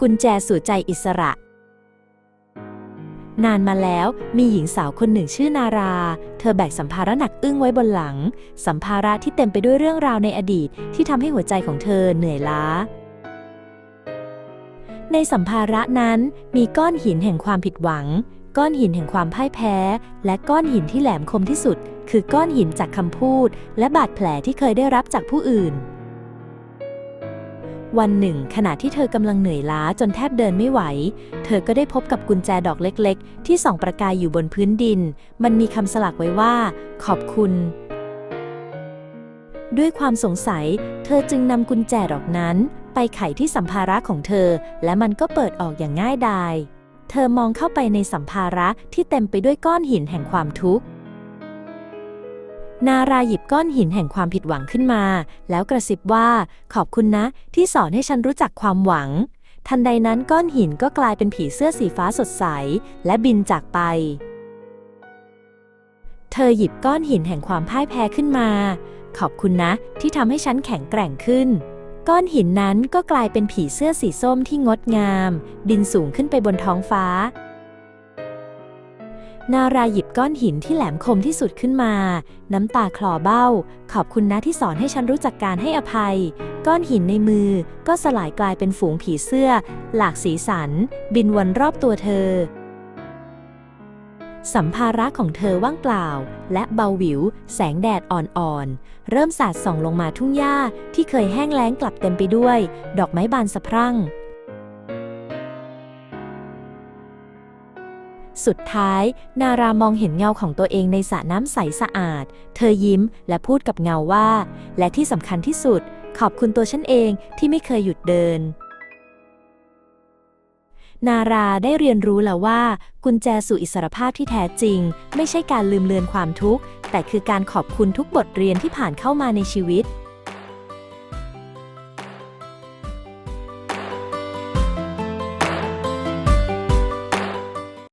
กุญแจสู่ใจอิสระ นานมาแล้วมีหญิงสาวคนหนึ่งชื่อนารา เธอแบกสัมภาระหนักอึ้งไว้บนหลัง สัมภาระที่เต็มไปด้วยเรื่องราวในอดีตที่ทำให้หัวใจของเธอเหนื่อยล้า ในสัมภาระนั้นมีก้อนหินแห่งความผิดหวัง ก้อนหินแห่งความพ่ายแพ้ และก้อนหินที่แหลมคมที่สุด คือก้อนหินจากคำพูด และบาดแผลที่เคยได้รับจากผู้อื่น วันหนึ่ง ขณะที่เธอกำลังเหนื่อยล้าจนแทบเดินไม่ไหว เธอก็ได้พบกับกุญแจดอกเล็กๆ ที่ส่องประกายอยู่บนพื้นดิน มันมีคำสลักไว้ว่า ขอบคุณ ด้วยความสงสัย เธอจึงนำกุญแจดอกนั้น ไปไขที่สัมภาระของเธอ และมันก็เปิดออกอย่างง่ายดาย เธอมองเข้าไปในสัมภาระที่เต็มไปด้วยก้อนหินแห่งความทุกข์ นาราหยิบก้อนหินแห่งความผิดหวังขึ้นมา แล้วกระซิบว่าขอบคุณนะ ที่สอนให้ฉันรู้จักความหวัง ทันใดนั้นก้อนหินก็กลายเป็นผีเสื้อสีฟ้าสดใส และบินจากไป เธอหยิบก้อนหินแห่งความพ่ายแพ้ขึ้นมา ขอบคุณนะ ที่ทำให้ฉันแข็งแกร่งขึ้น ก้อนหินนั้นก็กลายเป็นผีเสื้อสีส้มที่งดงาม บินสูงขึ้นไปบนท้องฟ้า นาราหยิบก้อนหินที่แหลมคมที่สุดขึ้นมา น้ำตาคลอเบ้า ขอบคุณนะที่สอนให้ฉันรู้จักการให้อภัย ก้อนหินในมือก็สลายกลายเป็นฝูงผีเสื้อ หลากสีสัน บินวนรอบตัวเธอ สัมภาระของเธอว่างเปล่า และเบาหวิว แสงแดดอ่อนๆ เริ่มสาดส่องลงมาทุ่งหญ้าที่เคยแห้งแล้งกลับเต็มไปด้วย ดอกไม้บานสะพรั่ง สุดท้าย นารามองเห็นเงาของตัวเองในสระน้ำใสสะอาด เธอยิ้มและพูดกับเงาว่า และที่สำคัญที่สุด ขอบคุณตัวฉันเองที่ไม่เคยหยุดเดิน นาราได้เรียนรู้แล้วว่า กุญแจสู่อิสรภาพที่แท้จริง ไม่ใช่การลืมเลือนความทุกข์ แต่คือการขอบคุณทุกบทเรียนที่ผ่านเข้ามาในชีวิต